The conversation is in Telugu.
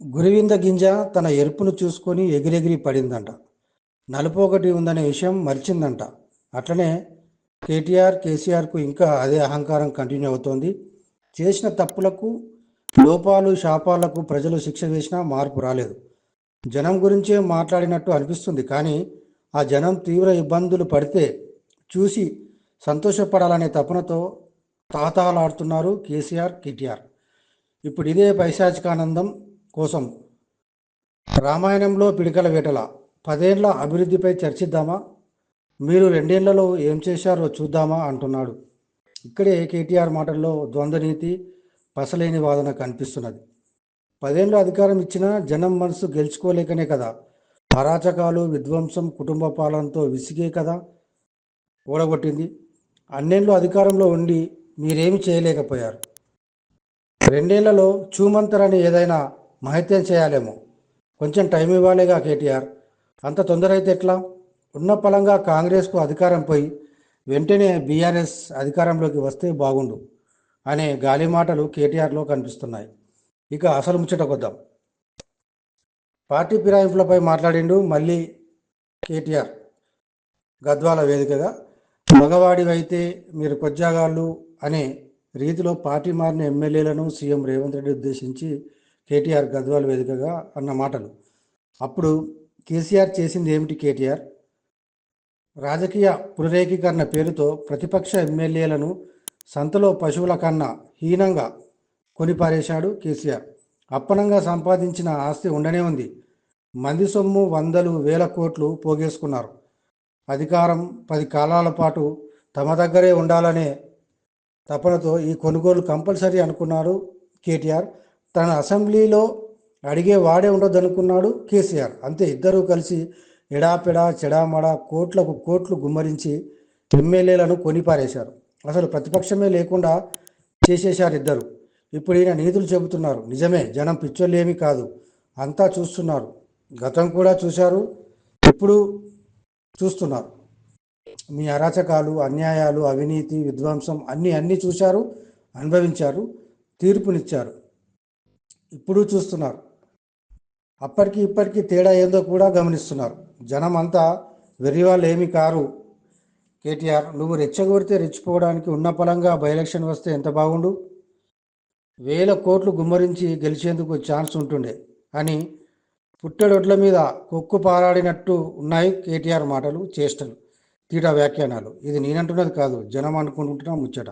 గురివింద గింజ తన ఎరుపును చూసుకొని ఎగిరెగిరి పడిందంట. నలుపు ఒకటి ఉందనే విషయం మరిచిందంట. అట్లనే కేటీఆర్ కేసీఆర్కు ఇంకా అదే అహంకారం కంటిన్యూ అవుతోంది. చేసిన తప్పులకు లోపాలు శాపాలకు ప్రజలు శిక్ష వేసినా మార్పు రాలేదు. జనం గురించే మాట్లాడినట్టు అనిపిస్తుంది. కానీ ఆ జనం తీవ్ర ఇబ్బందులు పడితే చూసి సంతోషపడాలనే తపనతో తాతాలాడుతున్నారు కేసీఆర్ కేటీఆర్. ఇప్పుడు ఇదే పైశాచికానందం. కోసం రామాయణంలో పిడికల వేటల పదేళ్ళ అభివృద్ధిపై చర్చిద్దామా? మీరు రెండేళ్ళలో ఏం చేశారో చూద్దామా అంటున్నాడు. ఇక్కడే కేటీఆర్ మాటల్లో ద్వంద్వనీతి పసలేని వాదన కనిపిస్తున్నది. పదేళ్ళు అధికారం ఇచ్చినా జనం మనసు గెలుచుకోలేకనే కదా. అరాచకాలు విధ్వంసం కుటుంబ పాలనతో విసిగే కదా. ఓడగొట్టింది. అన్నేళ్ళు అధికారంలో ఉండి మీరేమి చేయలేకపోయారు? రెండేళ్ళలో చూమంతరని ఏదైనా మహత్యం చేయాలేమో. కొంచెం టైం ఇవ్వాలేగా కేటీఆర్. అంత తొందర అయితే ఎట్లా? ఉన్న పలంగా కాంగ్రెస్కు అధికారం పోయి వెంటనే బీఆర్ఎస్ అధికారంలోకి వస్తే బాగుండు అనే గాలి మాటలు కేటీఆర్లో కనిపిస్తున్నాయి. ఇక అసలు ముచ్చట కొద్దాం. పార్టీ ఫిరాయింపులపై మాట్లాడిండు మళ్ళీ కేటీఆర్. గద్వాల వేదికగా మగవాడివైతే మీరు కొజ్జాగాళ్ళు అనే రీతిలో పార్టీ మారిన ఎమ్మెల్యేలను సీఎం రేవంత్ రెడ్డి ఉద్దేశించి కేటీఆర్ గద్వాల వేదికగా అన్న మాటలు. అప్పుడు కేసీఆర్ చేసింది ఏమిటి కేటీఆర్? రాజకీయ పునరేకీకరణ పేరుతో ప్రతిపక్ష ఎమ్మెల్యేలను సంతలో పశువుల కన్నా హీనంగా కొనిపారేశాడు కేసీఆర్. అప్పనంగా సంపాదించిన ఆస్తి ఉండనే ఉంది. మంది సొమ్ము వందలు వేల కోట్లు పోగేసుకున్నారు. అధికారం పది కాలాల పాటు తమ దగ్గరే ఉండాలనే తపనతో ఈ కొనుగోలు కంపల్సరీ అనుకున్నారు కేటీఆర్. తన అసెంబ్లీలో అడిగే వాడే ఉండొద్దనుకున్నాడు కేసీఆర్. అంతే ఇద్దరూ కలిసి ఎడాపెడా చెడామడా కోట్లకు కోట్లు గుమ్మరించి ఎమ్మెల్యేలను కొనిపారేశారు. అసలు ప్రతిపక్షమే లేకుండా చేసేశారు ఇద్దరు. ఇప్పుడు ఈయన నీతులు చెబుతున్నారు. నిజమే జనం పిచ్చోళ్ళేమీ కాదు. అంతా చూస్తున్నారు. గతం కూడా చూశారు ఇప్పుడు చూస్తున్నారు. మీ అరాచకాలు అన్యాయాలు అవినీతి విధ్వంసం అన్నీ అన్నీ చూశారు అనుభవించారు తీర్పునిచ్చారు. ఇప్పుడు చూస్తున్నారు. అప్పటికి ఇప్పటికీ తేడా ఏందో కూడా గమనిస్తున్నారు. జనం అంతా వెర్రివాళ్ళు ఏమీ కారు. కేటీఆర్ నువ్వు రెచ్చగొడితే రెచ్చిపోవడానికి ఉన్న పలంగా బై ఎలక్షన్ వస్తే ఎంత బాగుండు? వేల కోట్లు గుమ్మరించి గెలిచేందుకు ఛాన్స్ ఉంటుండే. అని పుట్టడొడ్ల మీద కొక్కు పారాడినట్టు ఉన్నాయి కేటీఆర్ మాటలు చేష్టలు తీటా వ్యాఖ్యానాలు. ఇది నేనంటున్నది కాదు జనం అనుకుంటున్నా ముచ్చట.